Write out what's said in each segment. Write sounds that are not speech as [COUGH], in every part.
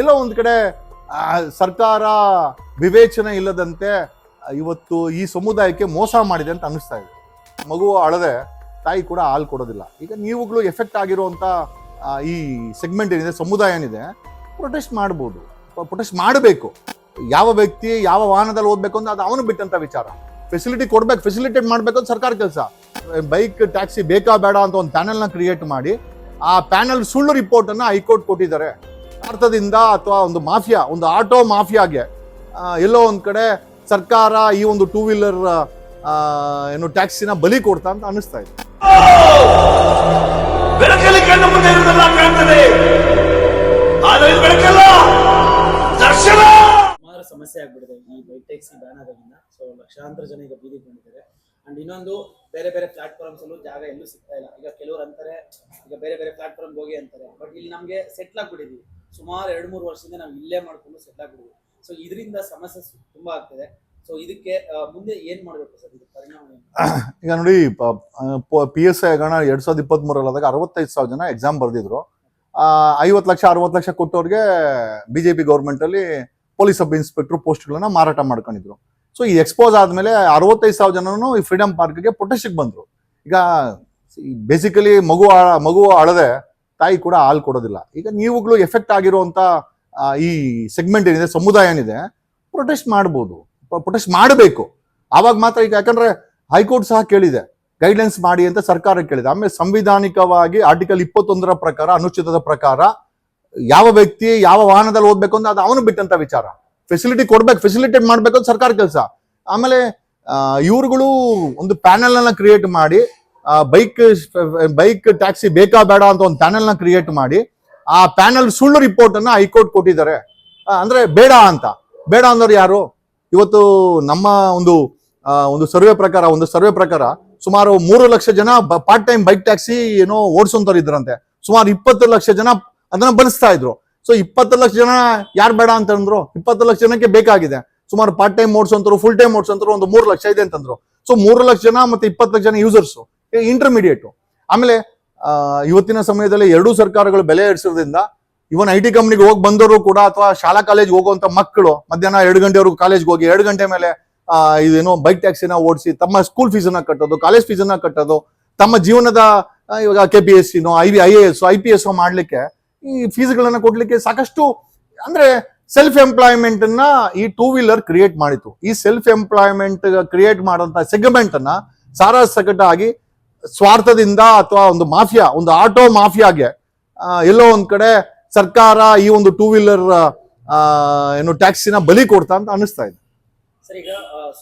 ಎಲ್ಲೋ ಒಂದು ಕಡೆ ಸರ್ಕಾರ ವಿವೇಚನೆ ಇಲ್ಲದಂತೆ ಇವತ್ತು ಈ ಸಮುದಾಯಕ್ಕೆ ಮೋಸ ಮಾಡಿದೆ ಅಂತ ಅನಿಸ್ತಾ ಇದೆ. ಮಗು ಅಳದೆ, ತಾಯಿ ಕೂಡ ಹಾಲು ಕೊಡೋದಿಲ್ಲ. ಈಗ ನೀವುಗಳು ಎಫೆಕ್ಟ್ ಆಗಿರುವಂತ ಈ ಸೆಗ್ಮೆಂಟ್ ಏನಿದೆ, ಸಮುದಾಯ ಏನಿದೆ ಪ್ರೊಟೆಸ್ಟ್ ಮಾಡ್ಬೋದು. ಪ್ರೊಟೆಸ್ಟ್ ಮಾಡಬೇಕು. ಯಾವ ವ್ಯಕ್ತಿ ಯಾವ ವಾಹನದಲ್ಲಿ ಓದ್ಬೇಕು ಅಂತ ಅದು ಅವನು ಬಿಟ್ಟಂತ ವಿಚಾರ. ಫೆಸಿಲಿಟಿ ಕೊಡ್ಬೇಕು ಫೆಸಿಲಿಟೇಟ್ ಮಾಡಬೇಕು ಅಂತ ಸರ್ಕಾರ ಕೆಲಸ. ಬೈಕ್, ಟ್ಯಾಕ್ಸಿ ಬೇಕಾ ಬೇಡ ಅಂತ ಒಂದು ಪ್ಯಾನೆಲ್ನ ಕ್ರಿಯೇಟ್ ಮಾಡಿ, ಆ ಪ್ಯಾನೆಲ್ ಸುಳ್ಳು ರಿಪೋರ್ಟ್ ಅನ್ನ ಹೈಕೋರ್ಟ್ ಕೊಟ್ಟಿದ್ದಾರೆ. ಭಾರತದಿಂದ ಅಥವಾ ಒಂದು ಮಾಫಿಯಾ ಒಂದು ಆಟೋ ಮಾಫಿಯಾಗೆ ಎಲ್ಲೋ ಒಂದು ಕಡೆ ಸರ್ಕಾರ ಈ ಒಂದು ಟೂ ವೀಲರ್ ಏನು ಟ್ಯಾಕ್ಸಿನ ಬಲಿ ಕೊಡ್ತಾ ಅಂತ ಅನಿಸ್ತಾ ಇದೆ. ಬೆಳಕಲ್ಲಿ ಕಣ್ಣು ಮುಂದೆ ಇರುವುದೆಲ್ಲ ಕಾಣ್ತದೆ. ಆದರೆ ಇದು ಬೆಳಕಲ್ಲ ದರ್ಶನ! ಸುಮಾರು ಸಮಸ್ಯೆ ಆಗ್ಬಿಟ್ಟಿದೆ ಈ ಬೈಕ್ ಟ್ಯಾಕ್ಸಿ ಬ್ಯಾನ್ ಆಗೋದ್ರಿಂದ ಸೊ ಲಕ್ಷಾಂತರ ಜನ ಈಗ ಬೀದಿ ಬಂದಿದ್ದಾರೆ. ಅಂಡ್ ಇನ್ನೊಂದು ಬೇರೆ ಬೇರೆ ಪ್ಲಾಟ್ಫಾರ್ಮ್ಸ್ ಅಲ್ಲೂ ಜಾಗ ಎಲ್ಲೂ ಸಿಗ್ತಾ ಇಲ್ಲ. ಈಗ ಕೆಲವರು ಅಂತಾರೆ ಈಗ ಬೇರೆ ಬೇರೆ ಪ್ಲಾಟ್ಫಾರ್ಮ್ ಹೋಗಿ ಅಂತಾರೆ. ಬಟ್ ಇಲ್ಲಿ ನಮಗೆ ಸೆಟ್ಲ್ ಆಗ್ಬಿಟ್ಟಿದ್ವಿ. ಸುಮಾರು ಎರಡು ಮೂರು ವರ್ಷದಿಂದ ನಾವು ಇಲ್ಲೇ ಮಾಡ್ಕೊಂಡು ಸೆಟ್ಲ್ ಆಗ್ಬಿಡುದು ಸೊ ಇದರಿಂದ ಸಮಸ್ಯೆ ತುಂಬಾ ಆಗ್ತಿದೆ. ಸೊ ಇದಕ್ಕೆ ಮುಂದೆ ಏನ್ ಮಾಡಬೇಕು ಸರ್ ಇದು ಪರಿಣಾಮ [COUGHS] ಈಗ ನೋಡಿ, ಪಿ ಎಸ್ ಐ ಗಣ ಎರಡ್ ಸಾವಿರದ ಇಪ್ಪತ್ತ್ ಮೂರಲ್ಲಾದಾಗ ಅರವತ್ತೈದು ಸಾವಿರ ಜನ ಎಕ್ಸಾಮ್ ಬರೆದಿದ್ರು. ಐವತ್ತು ಲಕ್ಷ, ಅರವತ್ತು ಲಕ್ಷ ಕೊಟ್ಟವ್ರಿಗೆ ಬಿಜೆಪಿ ಪಿ ಅಲ್ಲಿ ಪೊಲೀಸ್ ಸಬ್ ಇನ್ಸ್ಪೆಕ್ಟರ್ ಪೋಸ್ಟ್ಗಳನ್ನ ಮಾರಾಟ ಮಾಡ್ಕೊಂಡಿದ್ರು. ಸೊ ಈ ಎಕ್ಸ್ಪೋಸ್ ಆದ್ಮೇಲೆ ಅರವತ್ತೈದು ಸಾವಿರ ಜನನು ಈ ಫ್ರೀಡಮ್ ಪಾರ್ಕ್ಗೆ ಪ್ರೊಟೆಸ್ಟ್ಗೆ ಬಂದ್ರು. ಈಗ ಬೇಸಿಕಲಿ ಮಗು ಮಗು ಅಳದೆ ತಾಯಿ ಕೂಡ ಹಾಲು ಕೊಡೋದಿಲ್ಲ. ಈಗ ನೀವುಗಳು ಎಫೆಕ್ಟ್ ಆಗಿರುವಂತ ಈ ಸೆಗ್ಮೆಂಟ್ ಏನಿದೆ, ಸಮುದಾಯ ಏನಿದೆ ಪ್ರೊಟೆಸ್ಟ್ ಮಾಡ್ಬೋದು. ಪ್ರೊಟೆಸ್ಟ್ ಮಾಡಬೇಕು. ಆವಾಗ ಮಾತ್ರ ಈಗ ಯಾಕಂದ್ರೆ ಹೈಕೋರ್ಟ್ ಸಹ ಕೇಳಿದೆ ಗೈಡ್ಲೈನ್ಸ್ ಮಾಡಿ ಅಂತ ಸರ್ಕಾರ ಕೇಳಿದೆ. ಆಮೇಲೆ ಸಂವಿಧಾನಿಕವಾಗಿ ಆರ್ಟಿಕಲ್ ಇಪ್ಪತ್ತೊಂದರ ಪ್ರಕಾರ, ಅನುಚಿತದ ಪ್ರಕಾರ, ಯಾವ ವ್ಯಕ್ತಿ ಯಾವ ವಾಹನದಲ್ಲಿ ಓದ್ಬೇಕು ಅಂತ ಅದು ಅವನು ಬಿಟ್ಟಂತ ವಿಚಾರ. ಫೆಸಿಲಿಟಿ ಕೊಡ್ಬೇಕು ಫೆಸಿಲಿಟೇಟ್ ಮಾಡ್ಬೇಕು ಅಂತ ಸರ್ಕಾರ ಕೆಲಸ. ಆಮೇಲೆ ಇವರುಗಳು ಒಂದು ಪ್ಯಾನೆಲ್ ಅನ್ನ ಕ್ರಿಯೇಟ್ ಮಾಡಿ ಬೈಕ್ ಬೈಕ್ ಟ್ಯಾಕ್ಸಿ ಬೇಕಾ ಬೇಡ ಅಂತ ಒಂದು ಪ್ಯಾನೆಲ್ನ ಕ್ರಿಯೇಟ್ ಮಾಡಿ ಆ ಪ್ಯಾನೆಲ್ ಸುಳ್ಳು ರಿಪೋರ್ಟ್ ಅನ್ನ ಹೈಕೋರ್ಟ್ ಕೊಟ್ಟಿದ್ದಾರೆ. ಆ, ಅಂದ್ರೆ ಬೇಡ ಅಂತ. ಬೇಡ ಅಂದವ್ರು ಯಾರು? ಇವತ್ತು ನಮ್ಮ ಒಂದು ಆ, ಒಂದು ಸರ್ವೆ ಪ್ರಕಾರ ಒಂದು ಸರ್ವೆ ಪ್ರಕಾರ ಸುಮಾರು ಮೂರು ಲಕ್ಷ ಜನ ಪಾರ್ಟ್ ಟೈಮ್ ಬೈಕ್ ಟ್ಯಾಕ್ಸಿ ಏನೋ ಓಡಿಸೋಂಥವ್ರು ಇದ್ರಂತೆ. ಸುಮಾರು ಇಪ್ಪತ್ತು ಲಕ್ಷ ಜನ ಅದನ್ನ ಬಳಸ್ತಾ ಇದ್ರು. ಸೊ ಇಪ್ಪತ್ತು ಲಕ್ಷ ಜನ ಯಾರು ಬೇಡ ಅಂತಂದ್ರು ಇಪ್ಪತ್ತು ಲಕ್ಷ ಜನಕ್ಕೆ ಬೇಕಾಗಿದೆ. ಸುಮಾರು ಪಾರ್ಟ್ ಟೈಮ್ ಓಡಿಸೋಂತರು ಫುಲ್ ಟೈಮ್ ಓಡಿಸೋಂತರು ಒಂದು ಮೂರು ಲಕ್ಷ ಇದೆ ಅಂತಂದ್ರು. ಸೊ ಮೂರು ಲಕ್ಷ ಜನ ಮತ್ತೆ ಇಪ್ಪತ್ತು ಲಕ್ಷ ಜನ ಯೂಸರ್ಸ್ ಇಂಟರ್ಮೀಡಿಯೇಟ್ ಆಮೇಲೆ ಇವತ್ತಿನ ಸಮಯದಲ್ಲಿ ಎರಡೂ ಸರ್ಕಾರಗಳು ಬೆಲೆ ಏರಿಸೋದ್ರಿಂದ ಇವನ್ ಐ ಟಿ ಕಂಪ್ನಿಗೆ ಹೋಗಿ ಬಂದವರು ಕೂಡ ಅಥವಾ ಶಾಲಾ ಕಾಲೇಜ್ ಹೋಗುವಂತ ಮಕ್ಕಳು, ಮಧ್ಯಾಹ್ನ ಎರಡು ಗಂಟೆವರೆಗೂ ಕಾಲೇಜ್ಗೆ ಹೋಗಿ ಎರಡು ಗಂಟೆ ಮೇಲೆ ಇದೇನು ಬೈಕ್ ಟ್ಯಾಕ್ಸಿನ ಓಡಿಸಿ ತಮ್ಮ ಸ್ಕೂಲ್ ಫೀಸನ್ನ ಕಟ್ಟೋದು ಕಾಲೇಜ್ ಫೀಸನ್ನ ಕಟ್ಟೋದು, ತಮ್ಮ ಜೀವನದ ಇವಾಗ K P S ಸಿನೋ I V I A S I P S ಮಾಡ್ಲಿಕ್ಕೆ ಈ ಫೀಸ್ಗಳನ್ನ ಕೊಡ್ಲಿಕ್ಕೆ ಸಾಕಷ್ಟು ಅಂದ್ರೆ ಸೆಲ್ಫ್ ಎಂಪ್ಲಾಯ್ಮೆಂಟ್ ಅನ್ನ ಈ ಟೂ ವೀಲರ್ ಕ್ರಿಯೇಟ್ ಮಾಡಿತು. ಈ ಸೆಲ್ಫ್ ಎಂಪ್ಲಾಯ್ಮೆಂಟ್ ಕ್ರಿಯೇಟ್ ಮಾಡುವಂತ ಸೆಗ್ಮೆಂಟ್ ಅನ್ನ ಸಾರಾ ಸ್ವಾರ್ಥದಿಂದ ಅಥವಾ ಒಂದು ಮಾಫಿಯಾ ಒಂದು ಆಟೋ ಮಾಫಿಯಾಗೆ ಎಲ್ಲೋ ಒಂದ್ ಕಡೆ ಸರ್ಕಾರ ಈ ಒಂದು ಟೂ ವೀಲರ್ ಏನು ಟ್ಯಾಕ್ಸಿನ ಬಲಿ ಕೊಡ್ತಾ ಅಂತ ಅನಿಸ್ತಾ ಇದೆ. ಸರ್ ಈಗ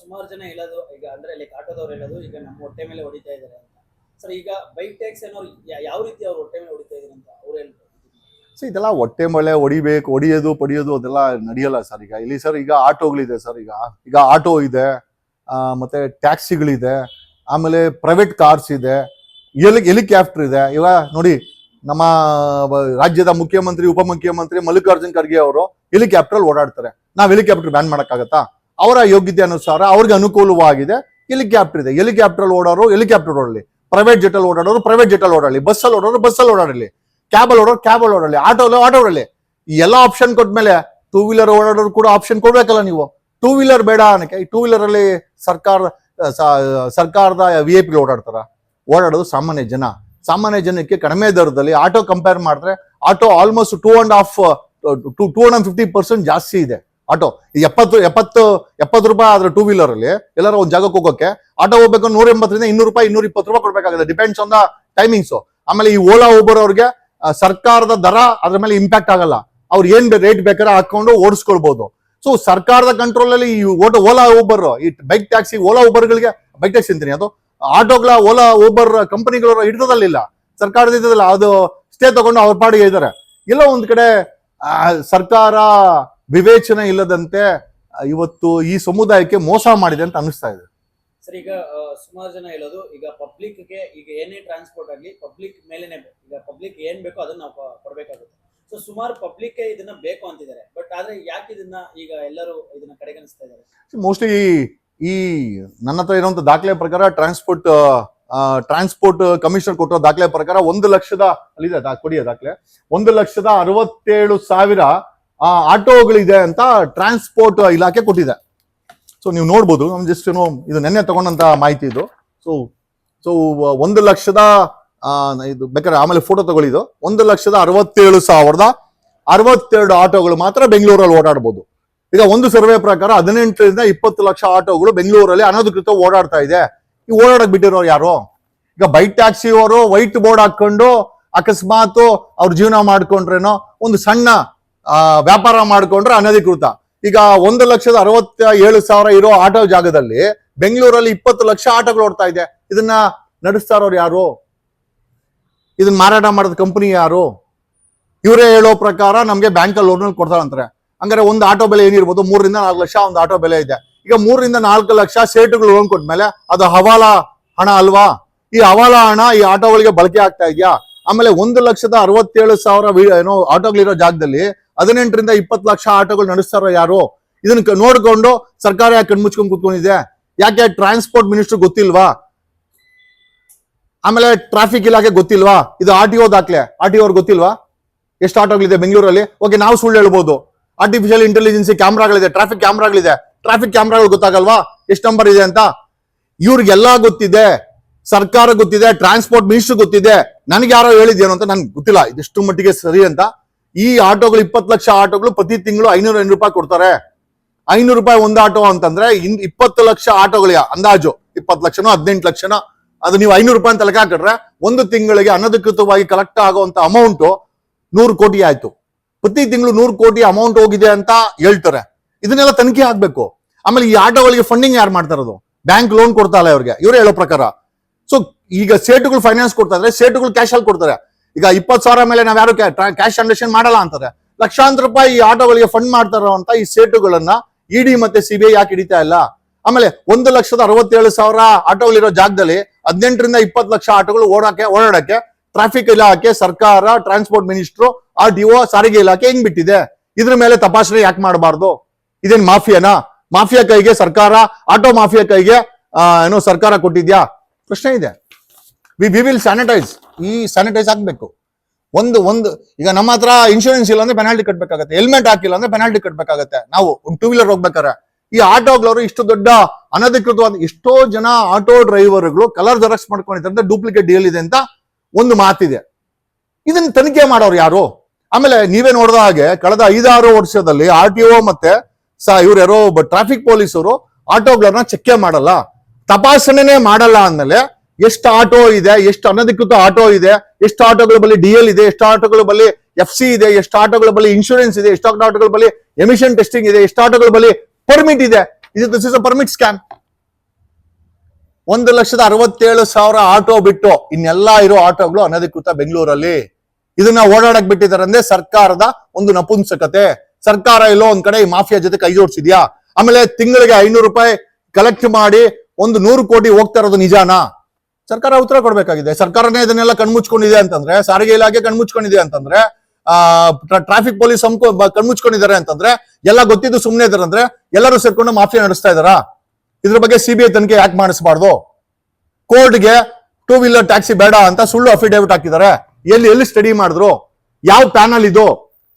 ಸುಮಾರು ಜನ ಹೇಳೋದು ಈಗ ಅಂದ್ರೆ ಲೈಕ್ ಆಟೋದವ್ರು ಹೇಳೋದು ಈಗ ನಮ್ಮ ಹೊಟ್ಟೆ ಮೇಲೆ ಹೊಡಿತಾ ಇದ್ದಾರೆ ಅಂತ. ಸರ್ ಈಗ ಬೈಕ್ ಟ್ಯಾಕ್ಸ್ ಅನ್ನೋರು ಯಾವ ರೀತಿ ಅವ್ರ ಹೊಟ್ಟೆ ಮೇಲೆ ಹೊಡಿತಾ ಇದ್ದಾರೆ ಅಂತ ಅವ್ರು ಹೇಳ್ತಾರೆ ಸರ್ ಇದೆಲ್ಲ ಹೊಟ್ಟೆ ಮಳೆ ಹೊಡಿಬೇಕು ಹೊಡಿಯೋದು ಪಡಿಯೋದು ಅದೆಲ್ಲ ನಡೆಯಲ್ಲ ಸರ್ ಈಗ. ಇಲ್ಲಿ ಸರ್ ಈಗ ಆಟೋಗಳಿದೆ ಸರ್ ಈಗ. ಈಗ ಆಟೋ ಇದೆ ಮತ್ತೆ ಟ್ಯಾಕ್ಸಿಗಳಿದೆ. ಆಮೇಲೆ ಪ್ರೈವೇಟ್ ಕಾರ್ಸ್ ಇದೆ, ಎಲಿ ಹೆಲಿಕಾಪ್ಟರ್ ಇದೆ. ಇವಾಗ ನೋಡಿ, ನಮ್ಮ ರಾಜ್ಯದ ಮುಖ್ಯಮಂತ್ರಿ, ಉಪಮುಖ್ಯಮಂತ್ರಿ ಮಲ್ಲಿಕಾರ್ಜುನ್ ಖರ್ಗೆ ಅವರು ಹೆಲಿಕ್ಯಾಪ್ಟರ್ ಓಡಾಡ್ತಾರೆ. ನಾವು ಹೆಲಿಕಾಪ್ಟರ್ ಬ್ಯಾನ್ ಮಾಡೋಕ್ಕಾಗತ್ತಾ? ಅವರ ಯೋಗ್ಯತೆ ಅನುಸಾರ ಅವ್ರಿಗೆ ಅನುಕೂಲವಾಗಿದೆ ಹೆಲಿಕ್ಯಾಪ್ಟರ್ ಇದೆ. ಹೆಲಿಕಾಪ್ಟರ್ ಓಡೋರು ಹೆಲಿಕಾಪ್ಟರ್ ಓಡಲಿ ಪ್ರೈವೇಟ್ ಜೆಟ್ ಅಲ್ಲಿ ಓಡಾಡೋರು ಪ್ರೈವೇಟ್ ಜೆಟ್ ಅಲ್ಲಿ ಓಡಾಡಲಿ. ಬಸ್ ಅಲ್ಲಿ ಓಡೋರು ಬಸ್ಸಲ್ಲಿ ಓಡಾಡಲಿ. ಕ್ಯಾಬ್ ಅಲ್ಲಿ ಓಡೋರು ಕ್ಯಾಬ್ ಅಲ್ಲಿ ಓಡಾಡಲಿ. ಆಟೋ ಆಟೋ ಓಡಲಿ ಎಲ್ಲ ಆಪ್ಷನ್ ಕೊಟ್ಮೇಲೆ ಟೂ ವೀಲರ್ ಓಡಾಡೋರು ಕೂಡ ಆಪ್ಷನ್ ಕೊಡ್ಬೇಕಲ್ಲ ನೀವು. ಟೂ ವೀಲರ್ ಬೇಡ ಅನ್ನಕ್ಕೆ. ಈ ಟೂ ವೀಲರಲ್ಲಿ ಸರ್ಕಾರ ಸರ್ಕಾರದ ವಿ ಐ ಪಿ ಓಡಾಡ್ತಾರ. ಓಡಾಡೋದು ಸಾಮಾನ್ಯ ಜನ. ಸಾಮಾನ್ಯ ಜನಕ್ಕೆ ಕಡಿಮೆ ದರದಲ್ಲಿ ಆಟೋ ಕಂಪೇರ್ ಮಾಡಿದ್ರೆ auto almost two and half two two and fifty percent ಜಾಸ್ತಿ ಇದೆ ಆಟೋ ಎಪ್ಪತ್ತು ಎಪ್ಪತ್ತು ಎಪ್ಪತ್ತು ರೂಪಾಯಿ ಆದ್ರೆ ಟೂ ವೀಲರ್ ಅಲ್ಲಿ ಎಲ್ಲರೂ ಒಂದ್ ಜಾಗಕ್ಕೆ ಹೋಗೋಕೆ ಆಟೋ ಹೋಗ್ಬೇಕು ನೂರ ಎಂಬತ್ತರಿಂದ ಇನ್ನೂರು ರೂಪಾಯಿ, ಇನ್ನೂರ ಇಪ್ಪತ್ತು ರೂಪಾಯಿ ಕೊಡ್ಬೇಕಾಗುತ್ತೆ. ಡಿಪೆಂಡ್ಸ್ ಆನ್ ದ ಟೈಮಿಂಗ್ಸ್ ಆಮೇಲೆ ಈ ಓಲಾ ಊಬರ್ ಅವ್ರಿಗೆ ಸರ್ಕಾರದ ದರ ಅದ್ರ ಮೇಲೆ ಇಂಪ್ಯಾಕ್ಟ್ ಆಗಲ್ಲ. ಅವ್ರು ಏನ್ ರೇಟ್ ಬೇಕಾದ್ರೆ ಹಾಕೊಂಡು ಓಡಿಸ್ಕೊಳ್ಬಹುದು ಸೊ ಸರ್ಕಾರದ ಕಂಟ್ರೋಲ್ ಅಲ್ಲಿ ಈ ಓಟೋ, ಓಲಾ ಊಬರ್ ಈ ಬೈಕ್ ಟ್ಯಾಕ್ಸಿ ಓಲಾ ಗಳಿಗೆ ಬೈಕ್ ಟ್ಯಾಕ್ಸಿ ಅಂತೀನಿ. ಅದು ಆಟೋಗಳ ಓಲಾ ಊಬರ್ ಕಂಪನಿಗಳ ಹಿಡಿತದಲ್ಲಿಲ್ಲ ಸರ್ಕಾರದ ಹಿಡಿತದಲ್ಲ ಅದು ಸ್ಟೇ ತಗೊಂಡು ಅವ್ರ ಪಾಡಿಗೆ ಇದ್ದಾರೆ. ಎಲ್ಲ ಒಂದ್ ಕಡೆ ಸರ್ಕಾರ ವಿವೇಚನೆ ಇಲ್ಲದಂತೆ ಇವತ್ತು ಈ ಸಮುದಾಯಕ್ಕೆ ಮೋಸ ಮಾಡಿದೆ ಅಂತ ಅನಿಸ್ತಾ ಇದೆ. ಸರ್, ಈಗ ಸುಮಾರು ಜನ ಹೇಳೋದು, ಈಗ ಪಬ್ಲಿಕ್ಗೆ, ಈಗ ಏನೇ ಟ್ರಾನ್ಸ್ಪೋರ್ಟ್ ಆಗಲಿ ಪಬ್ಲಿಕ್ ಮೇಲೇನೆ ಈಗ ಪಬ್ಲಿಕ್ ಏನ್ ಬೇಕೋ ಅದನ್ನ ನಾವು ಕೊಡ್ಬೇಕಾಗುತ್ತೆ. ಸೊ ಸುಮಾರು ಪಬ್ಲಿಕ್ ಇದನ್ನ ಬೇಕು ಅಂತಿದ್ದಾರೆ. ಬಟ್ ಆದ್ರೆ ಯಾಕೆ ಇದನ್ನ ಈಗ ಎಲ್ಲರೂ ಇದನ್ನ ಕಡೆಗಣಿಸ್ತಾ ಇದ್ದಾರೆ? ಮೋಸ್ಟ್ಲಿ ಈ ನನ್ನ ಹತ್ರ ಇರುವಂತ ದಾಖಲೆ ಪ್ರಕಾರ ಟ್ರಾನ್ಸ್ಪೋರ್ಟ್ ಟ್ರಾನ್ಸ್ಪೋರ್ಟ್ ಕಮಿಷನರ್ ಕೊಟ್ಟಿರೋ ದಾಖಲೆ ಪ್ರಕಾರ ಒಂದು ಲಕ್ಷದ ಅಲ್ಲಿದೆ ಕೊಡಿಯ ದಾಖಲೆ. ಒಂದು ಲಕ್ಷದ ಅರವತ್ತೇಳು ಸಾವಿರ ಆಟೋಗಳಿದೆ ಅಂತ ಟ್ರಾನ್ಸ್ಪೋರ್ಟ್ ಇಲಾಖೆ ಕೊಟ್ಟಿದೆ. ಸೊ ನೀವು ನೋಡ್ಬೋದು. ನಮ್ ಜಸ್ಟ್ ಏನು ಇದು ನೆನ್ನೆ ತಗೊಂಡಂತ ಮಾಹಿತಿ ಇದು. ಸೊ ಸೊ ಒಂದು ಲಕ್ಷದ ಇದು ಬೇಕಾದ್ರೆ ಆಮೇಲೆ ಫೋಟೋ ತಗೊಳ್ಳಿ ಇದು ಒಂದು ಲಕ್ಷದ ಅರವತ್ತೇಳು ಸಾವಿರದ ಅರವತ್ತೆರಡು ಆಟೋಗಳು ಮಾತ್ರ ಬೆಂಗಳೂರಲ್ಲಿ ಓಡಾಡ್ಬೋದು. ಈಗ ಒಂದು ಸರ್ವೆ ಪ್ರಕಾರ ಹದಿನೆಂಟರಿಂದ ಇಪ್ಪತ್ತು ಲಕ್ಷ ಆಟೋಗಳು ಬೆಂಗಳೂರಲ್ಲಿ ಅನಧಿಕೃತ ಓಡಾಡ್ತಾ ಇದೆ. ಈ ಓಡಾಡಕ್ ಬಿಟ್ಟಿರೋರು ಯಾರು? ಈಗ ಬೈಕ್ ಟ್ಯಾಕ್ಸಿ ಅವರು ವೈಟ್ ಬೋರ್ಡ್ ಹಾಕೊಂಡು ಅಕಸ್ಮಾತ್ ಅವ್ರ ಜೀವನ ಮಾಡ್ಕೊಂಡ್ರೇನೋ ಒಂದು ಸಣ್ಣ ವ್ಯಾಪಾರ ಮಾಡ್ಕೊಂಡ್ರೆ ಅನಧಿಕೃತ. ಈಗ ಒಂದು ಲಕ್ಷದ ಅರವತ್ತ ಏಳು ಸಾವಿರ ಇರೋ ಆಟೋ ಜಾಗದಲ್ಲಿ ಬೆಂಗಳೂರಲ್ಲಿ ಇಪ್ಪತ್ತು ಲಕ್ಷ ಆಟೋಗಳು ಓಡ್ತಾ ಇದೆ. ಇದನ್ನ ನಡೆಸ್ತಾ ಇರೋರು ಯಾರು? ಇದನ್ನ ಮಾರಾಟ ಮಾಡಿದ ಕಂಪನಿ ಯಾರು? ಇವರೇ ಹೇಳೋ ಪ್ರಕಾರ ನಮ್ಗೆ ಬ್ಯಾಂಕಲ್ಲಿ ಲೋನ್ ಕೊಡ್ತಾರಂತಾರೆ. ಹಂಗಾರೆ ಒಂದು ಆಟೋ ಬೆಲೆ ಏನಿರ್ಬೋದು, ಮೂರರಿಂದ ನಾಲ್ಕು ಲಕ್ಷ ಒಂದು ಆಟೋ ಬೆಲೆ ಇದೆ. ಈಗ ಮೂರರಿಂದ ನಾಲ್ಕು ಲಕ್ಷ ಸೇಟುಗಳು ಲೋನ್ ಕೊಟ್ಮೇಲೆ ಅದು ಹವಾಲ ಹಣ ಅಲ್ವಾ? ಈ ಹವಾಲ ಹಣ ಈ ಆಟೋಗಳಿಗೆ ಬಳಕೆ ಆಗ್ತಾ ಇದೆಯಾ? ಆಮೇಲೆ ಒಂದು ಲಕ್ಷದ ಅರವತ್ತೇಳು ಸಾವಿರ ಏನೋ ಆಟೋಗಳಿರೋ ಜಾಗದಲ್ಲಿ ಹದಿನೆಂಟರಿಂದ ಇಪ್ಪತ್ತು ಲಕ್ಷ ಆಟೋಗಳು ನಡೆಸ್ತಾರೋ ಯಾರು? ಇದನ್ನ ನೋಡ್ಕೊಂಡು ಸರ್ಕಾರ ಯಾಕೆ ಕಣ್ಮುಚ್ಕೊಂಡು ಕೂತ್ಕೊಂಡಿದೆ? ಯಾಕೆ ಟ್ರಾನ್ಸ್ಪೋರ್ಟ್ ಮಿನಿಸ್ಟರ್ ಗೊತ್ತಿಲ್ವಾ? ಆಮೇಲೆ ಟ್ರಾಫಿಕ್ ಇಲಾಖೆ ಗೊತ್ತಿಲ್ವಾ? ಇದು ಆರ್ ಟಿ ಒ ದಾಖಲೆ. ಆರ್ ಟಿ ಅವ್ರಿಗೆ ಗೊತ್ತಿಲ್ವಾ? ಎಷ್ಟು ಆಟೋಗಳಿದೆ ಬೆಂಗಳೂರಲ್ಲಿ? ಓಕೆ ನಾವು ಸುಳ್ಳು ಹೇಳ್ಬೋದು. ಆರ್ಟಿಫಿಷಿಯಲ್ ಇಂಟೆಲಿಜೆನ್ಸಿ ಕ್ಯಾಮ್ರಾಗಳಿದೆ ಟ್ರಾಫಿಕ್ ಕ್ಯಾಮ್ರಾಗಳಿದೆ. ಟ್ರಾಫಿಕ್ ಕ್ಯಾಮ್ರಾಗಳು ಗೊತ್ತಾಗಲ್ವಾ? ಎಷ್ಟು ನಂಬರ್ ಇದೆ ಅಂತ? ಇವ್ರಿಗೆಲ್ಲ ಗೊತ್ತಿದೆ. ಸರ್ಕಾರ ಗೊತ್ತಿದೆ ಟ್ರಾನ್ಸ್ಪೋರ್ಟ್ ಮಿನಿಸ್ಟರ್ ಗೊತ್ತಿದೆ. ನನಗೆ ಯಾರೋ ಹೇಳಿದೇನು ಅಂತ ನನ್ಗೆ ಗೊತ್ತಿಲ್ಲ. ಇದೆಷ್ಟು ಮಟ್ಟಿಗೆ ಸರಿ ಅಂತ. ಈ ಆಟೋಗಳು ಇಪ್ಪತ್ತು ಲಕ್ಷ ಆಟೋಗಳು ಪ್ರತಿ ತಿಂಗಳು ಐನೂರ ಐನೂರು ರೂಪಾಯಿ ಕೊಡ್ತಾರೆ. ಐನೂರು ರೂಪಾಯಿ ಒಂದು ಆಟೋ ಅಂತಂದ್ರೆ ಇನ್ ಇಪ್ಪತ್ತು ಲಕ್ಷ ಆಟೋಗಳಿಗೆ ಅಂದಾಜು. ಇಪ್ಪತ್ತು ಲಕ್ಷನೋ, ಹದಿನೆಂಟು ಲಕ್ಷನೋ ಅದು ನೀವು ಐನೂರು ರೂಪಾಯಿ ಅಂತ ಲೆಕ್ಕ ಹಾಕಿದ್ರೆ ಒಂದು ತಿಂಗಳಿಗೆ ಅನಧಿಕೃತವಾಗಿ ಕಲೆಕ್ಟ್ ಆಗುವಂತ ಅಮೌಂಟ್ ನೂರು ಕೋಟಿ ಆಯ್ತು. ಪ್ರತಿ ತಿಂಗಳು ನೂರು ಕೋಟಿ ಅಮೌಂಟ್ ಹೋಗಿದೆ ಅಂತ ಹೇಳ್ತಾರೆ. ಇದನ್ನೆಲ್ಲ ತನಿಖೆ ಆಗ್ಬೇಕು. ಆಮೇಲೆ ಈ ಆಟೋಗಳಿಗೆ ಫಂಡಿಂಗ್ ಯಾರು ಮಾಡ್ತಾ ಇರೋದು? ಬ್ಯಾಂಕ್ ಲೋನ್ ಕೊಡ್ತಾ ಇಲ್ಲ ಇವ್ರಿಗೆ. ಇವರೇ ಹೇಳೋ ಪ್ರಕಾರ. ಸೊ ಈಗ ಸೇಟುಗಳು ಫೈನಾನ್ಸ್ ಕೊಡ್ತಾ ಇದ್ರೆ ಸೇಟುಗಳು ಕ್ಯಾಶ್ ಅಲ್ಲಿ ಕೊಡ್ತಾರೆ. ಈಗ ಇಪ್ಪತ್ತು ಸಾವಿರ ಮೇಲೆ ನಾವು ಯಾರು ಕ್ಯಾಶ್ ಟ್ರಾನ್ಸಾಕ್ಷನ್ ಮಾಡಲ್ಲ ಅಂತಾರೆ. ಲಕ್ಷಾಂತರ ರೂಪಾಯಿ ಈ ಆಟೋಗಳಿಗೆ ಫಂಡ್ ಮಾಡ್ತಾರೋ ಅಂತ ಈ ಸೇಟುಗಳನ್ನ ಇಡಿ ಮತ್ತೆ ಸಿಬಿಐ ಯಾಕೆ ಹಿಡಿತಾ ಇಲ್ಲ? ಆಮೇಲೆ ಒಂದು ಲಕ್ಷದ ಅರವತ್ತೇಳು ಸಾವಿರ ಆಟೋಗಳಿರೋ ಜಾಗದಲ್ಲಿ ಹದಿನೆಂಟರಿಂದ ಇಪ್ಪತ್ತು ಲಕ್ಷ ಆಟೋಗಳು ಓಡಾಕೆ ಓಡಾಡಕ್ಕೆ ಟ್ರಾಫಿಕ್ ಇಲಾಖೆ ಸರ್ಕಾರ transport minister R D O ಸಾರಿಗೆ ಇಲಾಖೆ ಹೆಂಗ್ ಬಿಟ್ಟಿದೆ? ಇದ್ರ ಮೇಲೆ ತಪಾಸಣೆ ಯಾಕೆ ಮಾಡಬಾರ್ದು? ಇದೇನ್ ಮಾಫಿಯಾನಾ? ಮಾಫಿಯಾ ಕೈಗೆ ಸರ್ಕಾರ ಆಟೋ ಮಾಫಿಯಾ ಕೈಗೆ ಆ, ಏನೋ ಸರ್ಕಾರ ಕೊಟ್ಟಿದ್ಯಾ? ಪ್ರಶ್ನೆ ಇದೆ. ವಿ ವಿ ವಿಲ್ ಸ್ಯಾನಿಟೈಸ್ ಈ ಸ್ಯಾನಿಟೈಸ್ ಆಗ್ಬೇಕು. ಒಂದು ಒಂದು ಈಗ ನಮ್ಮ ಹತ್ರ ಇನ್ಶೂರೆನ್ಸ್ ಇಲ್ಲ ಅಂದ್ರೆ ಪೆನಾಲ್ಟಿ ಕಟ್ಬೇಕಾಗತ್ತೆ. ಹೆಲ್ಮೆಟ್ ಹಾಕಿಲ್ಲ ಅಂದ್ರೆ ಪೆನಾಲ್ಟಿ ಕಟ್ಬೇಕಾಗತ್ತೆ. ನಾವು ಒಂದು ಟೂ ವೀಲರ್ ಹೋಗ್ಬೇಕಾರೆ ಈ ಆಟೋಗಳವರು ಇಷ್ಟು ದೊಡ್ಡ ಅನಧಿಕೃತವಾದ ಎಷ್ಟೋ ಜನ ಆಟೋ ಡ್ರೈವರ್ಗಳು ಕಲರ್ ಜೆರಾಕ್ಸ್ ಮಾಡ್ಕೊಂಡಿದ್ದಾರೆ ಡೂಪ್ಲಿಕೇಟ್ ಡೀಲ್ ಇದೆ ಅಂತ ಒಂದು ಮಾತಿದೆ. ಇದನ್ನ ತನಿಖೆ ಮಾಡೋರು ಯಾರು? ಆಮೇಲೆ ನೀವೇ ನೋಡಿದ ಹಾಗೆ ಕಳೆದ ಐದಾರು ವರ್ಷದಲ್ಲಿ ಆರ್ ಟಿ ಒ ಮತ್ತೆ ಸ ಇವ್ರು ಯಾರೋ ಟ್ರಾಫಿಕ್ ಪೊಲೀಸರು ಆಟೋಗಳನ್ನ ಚೆಕ್ಕೆ ಮಾಡಲ್ಲ. ತಪಾಸಣೆನೇ ಮಾಡಲ್ಲ ಅಂದಮೇಲೆ ಎಷ್ಟು ಆಟೋ ಇದೆ, ಎಷ್ಟು ಅನಧಿಕೃತ ಆಟೋ ಇದೆ, ಎಷ್ಟು ಆಟೋಗಳ ಬಳಿ ಡಿ ಎಲ್ ಇದೆ, ಎಷ್ಟು ಆಟೋಗಳ ಬಳಿ ಎಫ್ ಸಿ ಇದೆ, ಎಷ್ಟು ಆಟೋಗಳ ಬಳಿ ಇನ್ಶೂರೆನ್ಸ್ ಇದೆ, ಎಷ್ಟು ಆಟೋಗಳ ಬಳಿ ಎಮಿಷನ್ ಟೆಸ್ಟಿಂಗ್ ಇದೆ, ಎಷ್ಟು ಆಟೋಗಳ ಬಳಿ ಪರ್ಮಿಟ್ ಇದೆ. ಇದು ದಿಸ್ ಇಸ್ ಪರ್ಮಿಟ್ ಸ್ಕ್ಯಾಮ್ ಒಂದು ಲಕ್ಷದ ಅರವತ್ತೇಳು ಸಾವಿರ ಆಟೋ ಬಿಟ್ಟು ಇನ್ನೆಲ್ಲ ಇರೋ ಆಟೋಗಳು ಅನಧಿಕೃತ ಬೆಂಗಳೂರಲ್ಲಿ. ಇದನ್ನ ಓಡಾಡಕ್ ಬಿಟ್ಟಿದ್ದಾರೆ ಅಂದ್ರೆ ಸರ್ಕಾರದ ಒಂದು ನಪುಂಸಕತೆ. ಸರ್ಕಾರ ಎಲ್ಲೋ ಒಂದ್ ಕಡೆ ಈ ಮಾಫಿಯಾ ಜೊತೆ ಕೈ ಜೋಡಿಸಿದ್ಯಾ? ಆಮೇಲೆ ತಿಂಗಳಿಗೆ ಐನೂರು ರೂಪಾಯಿ ಕಲೆಕ್ಟ್ ಮಾಡಿ ಒಂದು ನೂರು ಕೋಟಿ ಹೋಗ್ತಾ ಇರೋದು ನಿಜಾನಾ? ಸರ್ಕಾರ ಉತ್ತರ ಕೊಡ್ಬೇಕಾಗಿದೆ. ಸರ್ಕಾರನೇ ಇದನ್ನೆಲ್ಲ ಕಣ್ಮುಚ್ಕೊಂಡಿದೆ ಅಂತಂದ್ರೆ, ಸಾರಿಗೆ ಇಲಾಖೆ ಕಣ್ಮುಚ್ಕೊಂಡಿದೆ ಅಂತಂದ್ರೆ, ಆ ಟ್ರಾಫಿಕ್ ಪೊಲೀಸ್ ಕಣ್ಮುಚ್ಕೊಂಡಿದ್ದಾರೆ ಅಂತಂದ್ರೆ, ಎಲ್ಲ ಗೊತ್ತಿದ್ದು ಸುಮ್ಮನೆ ಇದಾರೆ ಅಂದ್ರೆ ಎಲ್ಲರೂ ಸೇರ್ಕೊಂಡು ಮಾಫಿಯಾ ನಡೆಸ್ತಾ ಇದಾರಾ ಇದ್ರ ಬಗ್ಗೆ ಸಿಬಿಐ ತನಿಖೆ ಯಾಕೆ ಮಾಡಿಸಬಾರ್ದು? ಕೋರ್ಟ್ಗೆ ಟೂ ವೀಲರ್ ಟ್ಯಾಕ್ಸಿ ಬೇಡ ಅಂತ ಸುಳ್ಳು ಅಫಿಡೇವಿಟ್ ಹಾಕಿದ್ದಾರೆ. ಎಲ್ಲಿ ಎಲ್ಲಿ ಸ್ಟಡಿ ಮಾಡಿದ್ರು? ಯಾವ ಪ್ಯಾನಲ್ ಇದು?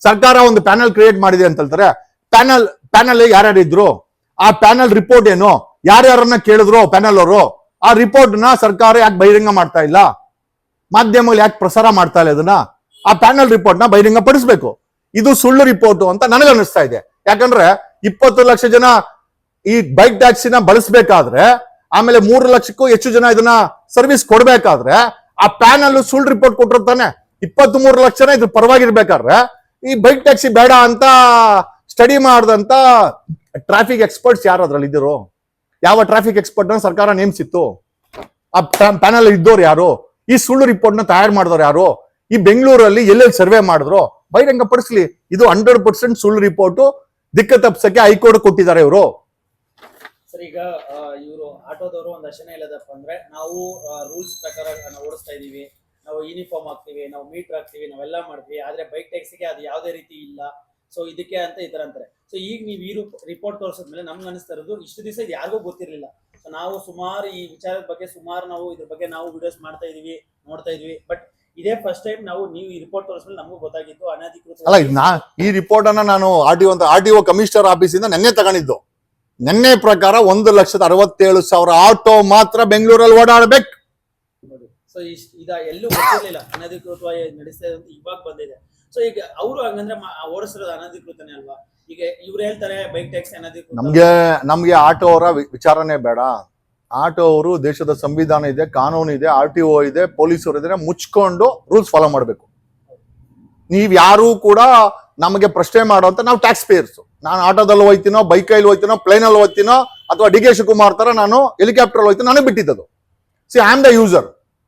ಸರ್ಕಾರ ಒಂದು ಪ್ಯಾನಲ್ ಕ್ರಿಯೇಟ್ ಮಾಡಿದೆ ಅಂತ ಹೇಳ್ತಾರೆ. ಪ್ಯಾನಲ್ ಪ್ಯಾನಲ್ ಯಾರ್ಯಾರು ಇದ್ರು? ಆ ಪ್ಯಾನಲ್ ರಿಪೋರ್ಟ್ ಏನು? ಯಾರ್ಯಾರನ್ನ ಕೇಳಿದ್ರು ಪ್ಯಾನಲ್ ಅವರು? ಆ ರಿಪೋರ್ಟ್ನ ಸರ್ಕಾರ ಯಾಕೆ ಬಹಿರಂಗ ಮಾಡ್ತಾ ಇಲ್ಲ? ಮಾಧ್ಯಮಗಳು ಯಾಕೆ ಪ್ರಸಾರ ಮಾಡ್ತಾ ಇಲ್ಲ ಅದನ್ನ ಆ ಪ್ಯಾನಲ್ ರಿಪೋರ್ಟ್ನ ಬಹಿರಂಗ ಪಡಿಸ್ಬೇಕು. ಇದು ಸುಳ್ಳು ರಿಪೋರ್ಟ್ ಅಂತ ನನಗೆ ಅನಿಸ್ತಾ ಇದೆ. ಯಾಕಂದ್ರೆ ಇಪ್ಪತ್ತು ಲಕ್ಷ ಜನ ಈ ಬೈಕ್ ಟ್ಯಾಕ್ಸಿನ ಬಳಸಬೇಕಾದ್ರೆ ಆಮೇಲೆ ಮೂರು ಲಕ್ಷಕ್ಕೂ ಹೆಚ್ಚು ಜನ ಇದನ್ನ ಸರ್ವಿಸ್ ಕೊಡ್ಬೇಕಾದ್ರೆ ಆ ಪ್ಯಾನಲ್ ಸುಳ್ಳು ರಿಪೋರ್ಟ್ ಕೊಟ್ಟಿರ್ತಾನೆ ಇಪ್ಪತ್ತ್ ಮೂರು ಲಕ್ಷ ಜನ ಇದ್ರ ಪರವಾಗಿರ್ಬೇಕಾದ್ರೆ ಈ ಬೈಕ್ ಟ್ಯಾಕ್ಸಿ ಬೇಡ ಅಂತ ಸ್ಟಡಿ ಮಾಡಿದಂತ ಟ್ರಾಫಿಕ್ ಎಕ್ಸ್ಪರ್ಟ್ಸ್ ಯಾರು ಅದ್ರಲ್ಲಿ ಇದ್ದರು? ಯಾವ ಟ್ರಾಫಿಕ್ ಎಕ್ಸ್ಪರ್ಟ್ನ ಸರ್ಕಾರ ನೇಮಿಸಿತ್ತು? ಆ ಪ್ಯಾನಲ್ ಇದ್ದವ್ರು ಯಾರು? ಈ ಸುಳ್ಳು ರಿಪೋರ್ಟ್ನ ತಯಾರು ಮಾಡಿದವ್ರು ಯಾರು? ಈ ಬೆಂಗಳೂರಲ್ಲಿ ಎಲ್ಲೆಲ್ಲಿ ಸರ್ವೆ ಮಾಡಿದ್ರು? ಬಹಿರಂಗ ಪಡಿಸ್ಲಿ. ಇದು ಹಂಡ್ರೆಡ್ ಪರ್ಸೆಂಟ್ ಸುಳ್ಳು ರಿಪೋರ್ಟ್ ದಿಕ್ಕ ತಪ್ಸಕ್ಕೆ ಹೈಕೋರ್ಟ್ ಕೊಟ್ಟಿದ್ದಾರೆ ಇವರು. ಸರ್, ಈಗ ಇವರು ಆಟೋದವರು ಒಂದು ಅಶನ ಇಲ್ಲದಪ್ಪ ಅಂದ್ರೆ ನಾವು ರೂಲ್ಸ್ ಪ್ರಕಾರ ನಾವು ಓಡಿಸ್ತಾ ಇದೀವಿ. ನಾವು ಯೂನಿಫಾರ್ಮ್ ಹಾಕ್ತಿವಿ, ನಾವು ಮೀಟರ್ ಹಾಕ್ತಿವಿ, ನಾವೆಲ್ಲ ಮಾಡ್ತೀವಿ. ಆದ್ರೆ ಬೈಕ್ ಟ್ಯಾಕ್ಸಿಗೆ ಅದು ಯಾವುದೇ ರೀತಿ ಇಲ್ಲ. ಸೊ ಇದಕ್ಕೆ ಅಂತ ಈ ತರ ಅಂತಾರೆ. ಸೊ ಈಗ ನೀವು ಈ ರಿಪೋರ್ಟ್ ತೋರಿಸಿದ್ಮೇಲೆ ನಮ್ಗೆ ಅನಿಸ್ತಾ ಇರೋದು ಇಷ್ಟು ದಿವಸ ಇದು ಯಾರಿಗೂ ಗೊತ್ತಿರಲಿಲ್ಲ. ಸೊ ನಾವು ಸುಮಾರು ಈ ವಿಚಾರದ ಬಗ್ಗೆ ಸುಮಾರು ನಾವು ಇದ್ರ ಬಗ್ಗೆ ನಾವು ವಿಡಿಯೋಸ್ ಮಾಡ್ತಾ ಇದೀವಿ, ನೋಡ್ತಾ ಇದೀವಿ. ಬಟ್ ಇದೇ ಫಸ್ಟ್ ಟೈಮ್ ನಾವು ನೀವು ಈ ರಿಪೋರ್ಟ್ ತೋರಿಸ್ಮೇಲೆ ನಮಗೂ ಗೊತ್ತಾಗಿತ್ತು ಅನಧಿಕೃತ ಅಲ್ಲ ಇದ್ ನಾ ಈ ರಿಪೋರ್ಟ್ ಅನ್ನ ನಾನು ಆರ್ ಟಿ ಅಂತ ಆರ್ ಟಿ ಒ ಕಮಿಷನರ್ ಆಫೀಸಿಂದ ನೆನ್ನೆ ತಗೊಂಡಿದ್ದು. ನೆನ್ನೆ ಪ್ರಕಾರ ಒಂದು ಲಕ್ಷದ ಅರವತ್ತೇಳು ಸಾವಿರ ಆಟೋ ಮಾತ್ರ ಬೆಂಗಳೂರಲ್ಲಿ ಓಡಾಡ್ಬೇಕು. ಸೊ ಈಗ ಎಲ್ಲೂ ಗೊತ್ತಿರಲಿಲ್ಲ ಅನಧಿಕೃತವಾಗಿ ನಡೆಸ್ತಾ ಅಂತ ಇವಾಗ ಬಂದಿದೆ. ಸೊ ಈಗ ಅವರು ಹಂಗಂದ್ರೆ ಮಾ- ಓಡಿಸಿರೋದು ಅನಧಿಕೃತನೇ ಅಲ್ವಾ? ಈಗ ಇವ್ರು ಹೇಳ್ತಾರೆ ಬೈಕ್ ಟ್ಯಾಕ್ಸಿ ಅನಧಿಕೃತ ನಮ್ಗೆ ನಮ್ಗೆ ಆಟೋ ಅವರ ವಿಚಾರನೆ ಬೇಡ. ಆಟೋ ಅವರು ದೇಶದ ಸಂವಿಧಾನ ಇದೆ, ಕಾನೂನು ಇದೆ, ಆರ್ ಟಿ ಒ ಇದೆ, ಪೊಲೀಸರು ಇದ್ರೆ ಮುಚ್ಕೊಂಡು ರೂಲ್ಸ್ ಫಾಲೋ ಮಾಡಬೇಕು. ನೀವ್ ಯಾರು ಕೂಡ ನಮಗೆ ಪ್ರಶ್ನೆ ಮಾಡುವಂತ ನಾವು ಟ್ಯಾಕ್ಸ್ ಪೇಯರ್ಸ್ ನಾನು ಆಟೋದಲ್ಲಿ ಹೋಯ್ತೀನೋ ಬೈಕಲ್ಲಿ ಹೋಯ್ತೀನೋ ಪ್ಲೇನಲ್ಲಿ ಹೋಗ್ತೀನೋ ಅಥವಾ ಡಿ ಕೆ ಶಿವಕುಮಾರ್ ತರ ನಾನು ಹೆಲಿಕಾಪ್ಟರ್ ಹೋಯ್ತೀನಿ, ನನಗೆ ಬಿಟ್ಟಿದ್ದು see I am the user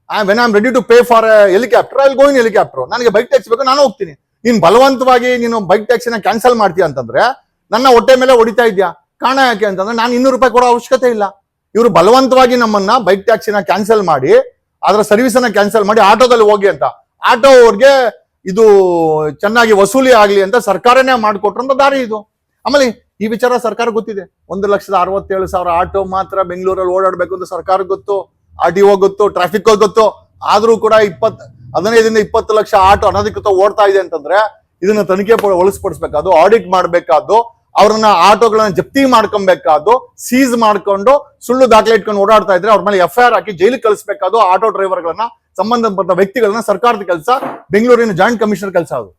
I when am ready to pay for helicopter I going helicopter ನನಗೆ ಬೈಕ್ ಟ್ಯಾಕ್ಸ್ ಬೇಕು, ನಾನು ಹೋಗ್ತೀನಿ. ನೀನ್ ಬಲವಂತವಾಗಿ ನೀನು ಬೈಕ್ ಟ್ಯಾಕ್ಸಿನ ಕ್ಯಾನ್ಸಲ್ ಮಾಡ್ತೀಯ ಅಂತಂದ್ರೆ, ನನ್ನ ಹೊಟ್ಟೆ ಮೇಲೆ ಹೊಡಿತಾ ಇದ್ಯಾ? ಕಾರಣ ಯಾಕೆ ಅಂತಂದ್ರೆ, ನಾನು ಇನ್ನೂರು ರೂಪಾಯಿ ಕೊಡೋ ಅವಶ್ಯಕತೆ ಇಲ್ಲ. ಇವರು ಬಲವಂತವಾಗಿ ನಮ್ಮನ್ನ ಬೈಕ್ ಟ್ಯಾಕ್ಸಿನ ಕ್ಯಾನ್ಸಲ್ ಮಾಡಿ ಅದರ ಸರ್ವಿಸ್ ಅನ್ನ ಕ್ಯಾನ್ಸಲ್ ಮಾಡಿ ಆಟೋದಲ್ಲಿ ಹೋಗಿ ಅಂತ. ಆಟೋ ಅವ್ರಿಗೆ ಇದು ಚೆನ್ನಾಗಿ ವಸೂಲಿ ಆಗ್ಲಿ ಅಂತ ಸರ್ಕಾರನೇ ಮಾಡಿಕೊಟ್ರಂತ ದಾರಿ ಇದು. ಆಮೇಲೆ ಈ ವಿಚಾರ ಸರ್ಕಾರ ಗೊತ್ತಿದೆ. ಒಂದು ಲಕ್ಷದ ಅರವತ್ತೇಳು ಸಾವಿರ ಆಟೋ ಮಾತ್ರ ಬೆಂಗಳೂರಲ್ಲಿ ಓಡಾಡಬೇಕು ಅಂತ ಸರ್ಕಾರ ಗೊತ್ತು. ಆರ್ ಟಿ ಒ ಗೊತ್ತು ಟ್ರಾಫಿಕ್ ಗೊತ್ತು. ಆದ್ರೂ ಕೂಡ ಇಪ್ಪತ್ ಹದಿನೈದರಿಂದ ಇಪ್ಪತ್ತು ಲಕ್ಷ ಆಟೋ ಅನಧಿಕೃತ ಓಡ್ತಾ ಇದೆ ಅಂತಂದ್ರೆ ಇದನ್ನ ತನಿಖೆ ಒಳಸ್ಪಡಿಸ್ಬೇಕಾದ್ದು ಆಡಿಟ್ ಮಾಡ್ಬೇಕಾದ್ದು ಅವ್ರನ್ನ ಆಟೋಗಳನ್ನ ಜಪ್ತಿ ಮಾಡ್ಕೊಬೇಕಾದ್ದು ಸೀಸ್ ಮಾಡ್ಕೊಂಡು ಸುಳ್ಳು ದಾಖಲೆ ಇಟ್ಕೊಂಡು ಓಡಾಡ್ತಾ ಇದ್ರೆ ಅವ್ರ ಮೇಲೆ ಎಫ್ ಆರ್ ಹಾಕಿ ಜೈಲಿಗೆ ಕಳಿಸ್ಬೇಕಾದ್ರು ಆಟೋ ಡ್ರೈವರ್ಗಳನ್ನ ಸಂಬಂಧಪಟ್ಟ ವ್ಯಕ್ತಿಗಳನ್ನ ಸರ್ಕಾರದ ಕೆಲಸ, ಬೆಂಗಳೂರಿನ ಜಾಯಿಂಟ್ ಕಮಿಷನರ್ ಕೆಲಸ ಅದು.